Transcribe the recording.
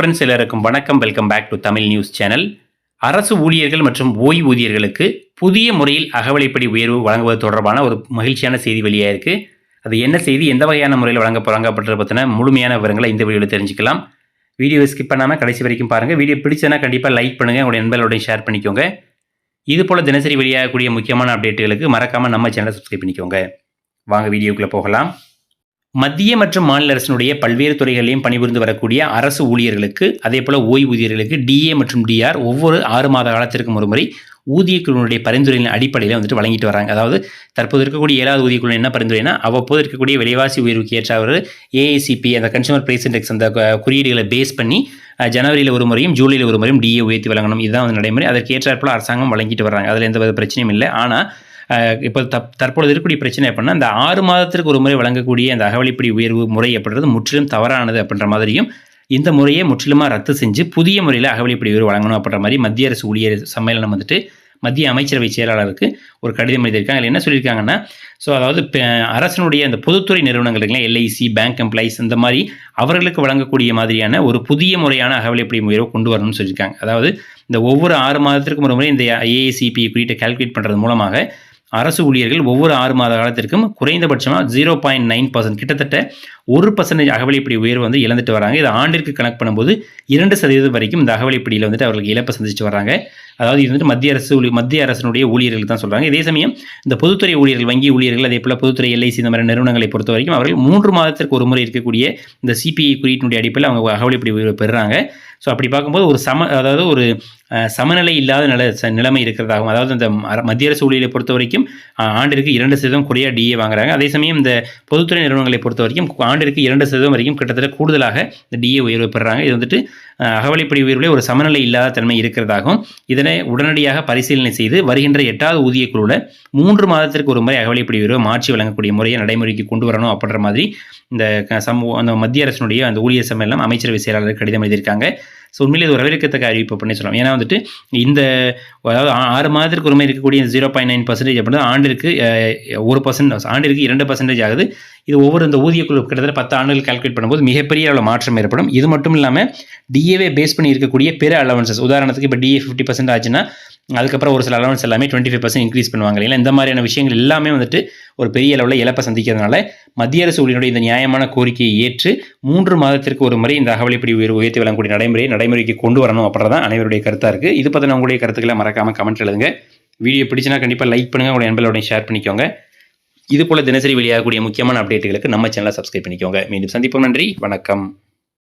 Friends எல்லாருக்கும் வணக்கம். Welcome back to Tamil news channel அரசு ஊழியர்கள் மற்றும் ஓய்வூதியர்களுக்கு புதிய முறையில் அகவலைப்படி உயர்வு வழங்குவது தொடர்பான ஒரு மகிழ்ச்சியான செய்தி வெளியாக இருக்குது அது என்ன செய்தி? எந்த வகையான முறையில் வழங்க வழங்கப்பட்டது பற்றின முழுமையான விவரங்களை இந்த வீடியோவில் தெரிஞ்சுக்கலாம். வீடியோவை ஸ்கிப் பண்ணாமல் கடைசி வரைக்கும் பாருங்கள் வீடியோ பிடிச்சதுன்னா கண்டிப்பாக லைக் பண்ணுங்கள் உங்களுடைய நண்பர்களோடையும் ஷேர் பண்ணிக்கோங்க. இது போல் தினசரி வெளியாகக்கூடிய முக்கியமான அப்டேட்டுகளுக்கு மறக்காமல் நம்ம சேனலை சப்ஸ்கிரைப் பண்ணிக்கோங்க. வாங்க வீடியோக்குள்ளே போகலாம். மத்திய மற்றும் மாநில அரசினுடைய பல்வேறு துறைகளிலும் பணிபுரிந்து வரக்கூடிய அரசு ஊழியர்களுக்கு அதே போல் ஓய்வூதியர்களுக்கு டிஏ மற்றும் டிஆர் ஒவ்வொரு ஆறு மாத காலத்திற்கும் ஒரு முறை ஊதியக்குழுவினுடைய பரிந்துரையின் அடிப்படையில் வந்துட்டு வழங்கிட்டு வராங்க. அதாவது தற்போது இருக்கக்கூடிய ஏழாவது ஊதியக்குழு என்ன பரிந்துரைனா அவ்வப்போது இருக்கக்கூடிய விலைவாசி உயர்வுக்கு ஏற்றாவது ஏஐசிபி அந்த கன்சூமர் பிரைஸ் இண்டெக்ஸ் அந்த குறியீடுகளை பேஸ் பண்ணி ஜனவரியில் ஒரு முறையும் ஜூலையில் ஒரு முறையும் டிஏ உயர்த்தி வழங்கணும். இதுதான் வந்து நடைமுறை. அதற்கு ஏற்றாற்போல் அரசாங்கம் வழங்கிட்டு வராங்க அதில் எந்த வித பிரச்சனையும் இல்லை. ஆனால் இப்போ தப் தற்பொழுது இருக்கக்கூடிய பிரச்சனை எப்படின்னா இந்த ஆறு மாதத்திற்கு ஒரு முறை வழங்கக்கூடிய அந்த அகவலிப்படி உயர்வு முறை அப்படின்றது முற்றிலும் தவறானது அப்படின்ற மாதிரியும் இந்த முறையை முற்றிலுமாக ரத்து செஞ்சு புதிய முறையில் அகவலிப்படி உயர்வு வழங்கணும் அப்படின்ற மாதிரி மத்திய அரசு ஊழியர் சம்மேளனம் வந்துட்டு மத்திய அமைச்சரவை செயலாளருக்கு ஒரு கடிதம் எழுதியிருக்காங்க. அதில் என்ன சொல்லியிருக்காங்கன்னா ஸோ அதாவது அரசனுடைய அரசினுடைய அந்த பொதுத்துறை நிறுவனங்கள் இருக்குல்ல எல்ஐசி பேங்க் எம்ப்ளாயிஸ் இந்த மாதிரி அவர்களுக்கு வழங்கக்கூடிய மாதிரியான ஒரு புதிய முறையான அகவலைப்படி உயர்வை கொண்டு வரணும்னு சொல்லியிருக்காங்க. அதாவது இந்த ஒவ்வொரு ஆறு மாதத்திற்கும் ஒரு முறை இந்த ஏஏசிபி குறியீட்டை கால்குலேட் பண்ணுறது மூலமாக அரசு ஊழியர்கள் ஒவ்வொரு ஆறு மாத காலத்திற்கும் குறைந்தபட்சமாக ஜீரோ பாயிண்ட் நைன் பர்சன்ட் கிட்டத்தட்ட ஒரு பர்சன்டேஜ் அகவலைப்படி உயர்வு வந்து இழந்துட்டு வராங்க. இது ஆண்டிற்கு கணக்கு பண்ணும்போது இரண்டு சதவீதம் வரைக்கும் இந்த அகவலைப்படியில் வந்துட்டு அவர்களுக்கு இழப்பை சந்திச்சு வராங்க. அதாவது இது வந்துட்டு மத்திய அரசு மத்திய அரசனுடைய ஊழியர்கள் தான் சொல்கிறாங்க இதே சமயம் இந்த பொதுத்துறை ஊழியர்கள் வங்கி ஊழியர்கள் அதே போல் பொதுத்துறை எல்ஐசி இந்த மாதிரி நிறுவனங்களை பொறுத்த வரைக்கும் அவர்கள் மூன்று மாதத்திற்கு ஒரு முறை இருக்கக்கூடிய இந்த சிபிஐ குறியீட்டினுடைய அடிப்படையில் அவங்க அகவலைப்படி உயர்வு பெறுறாங்க. ஸோ அப்படி பார்க்கும்போது ஒரு சம அதாவது ஒரு சமநிலை இல்லாத நில ச- நிலைமை இருக்கிறதாகும் அதாவது இந்த மத்திய அரசு ஊழியரை பொறுத்த வரைக்கும் ஆண்டிற்கு இரண்டு சதவீதம் குறையாக டிஏ வாங்குறாங்க. அதே சமயம் இந்த பொதுத்துறை நிறுவனங்களை பொறுத்த வரைக்கும் ஆண்டு ஆண்டிற்கு இரண்டு சதவீதம் வரைக்கும் கிட்டத்தட்ட கூடுதலாக இந்த டிஏ உயர்வு பெறுறாங்க இது வந்துட்டு அகவலைப்படி உயர்வில் ஒரு சமநிலை இல்லாத தன்மை இருக்கிறதாகவும் இதனை உடனடியாக பரிசீலனை செய்து வருகின்ற எட்டாவது ஊதியக்குழுவில் மூன்று மாதத்திற்கு ஒரு முறை அகவலைப்படி உயர்வு மாற்றி வழங்கக்கூடிய முறையை நடைமுறைக்கு கொண்டு வரணும் அப்படின்ற மாதிரி இந்த சமூக அந்த மத்திய அரசினுடைய அந்த ஊழியர் சம்மேளனம் அமைச்சரவை செயலாளர் கடிதம் எழுதியிருக்காங்க. ஸோ உண்மையிலே இது ஒரு வரவேற்கத்தக்க அறிவிப்பு பண்ணி சொல்லலாம். ஏன்னா வந்துட்டு இந்த அதாவது ஆ- ஆறு மாதத்திற்கு ஒரு இருக்கக்கூடிய ஜீரோ பாயிண்ட் நைன் பர்சன்டேஜ் அப்படின்னா ஆண்டிற்கு ஒரு பர்சன்ட் ஆண்டிற்கு இரண்டு பர்சன்டேஜ் ஆகுது. இது ஒவ்வொரு இந்த ஊதியக்குழு கிட்டத்தட்ட பத்து ஆண்டுகள் கால்குலேட் பண்ணும்போது மிகப்பெரிய அளவு மாற்றம் ஏற்படும். இது மட்டும் இல்லாமல் டிஏவே பேஸ் பண்ணி இருக்கக்கூடிய பிற அலவன்சஸ் உதாரணத்துக்கு இப்போ டிஏ ஃபிஃப்டி பர்சன்ட் ஆச்சுன்னா அதுக்கப்புறம் ஒரு சில அலவன்ஸ் எல்லாமே டுவெண்ட்டி ஃபைவ் பர்சன்ட் இன்க்ரீஸ் பண்ணுவாங்க இல்லைங்களா? இந்த மாதிரியான விஷயங்கள் எல்லாமே வந்துட்டு ஒரு பெரிய அளவில் இழப்பை சந்திக்கிறதுனால மத்திய அரசு ஊழியருடைய இந்த நியாயமான கோரிக்கையை ஏற்று மூன்று மாதத்திற்கு ஒரு முறை இந்த அகவலைப்படி உயர்வு உயர்த்தி வழங்கக்கூடிய நடைமுறையை நடைமுறைக்கு கொண்டு வரணும் அப்படின்றதான் அனைவருடைய கருத்தாக இருக்குது இது பற்றின உங்களுடைய கருத்துக்களை மறக்காமல் கமெண்ட் எழுதுங்க. வீடியோ பிடிச்சினா கண்டிப்பாக லைக் பண்ணுங்கள் உங்களுடைய நண்பர்களோட ஷேர் பண்ணிக்கோங்க. இது போல் தினசரி வெளியாகக்கூடிய முக்கியமான அப்டேட்டுகளுக்கு நம்ம சேனலை சப்ஸ்கிரைப் பண்ணிக்கோங்க. மீண்டும் சந்திப்போம். நன்றி. வணக்கம்.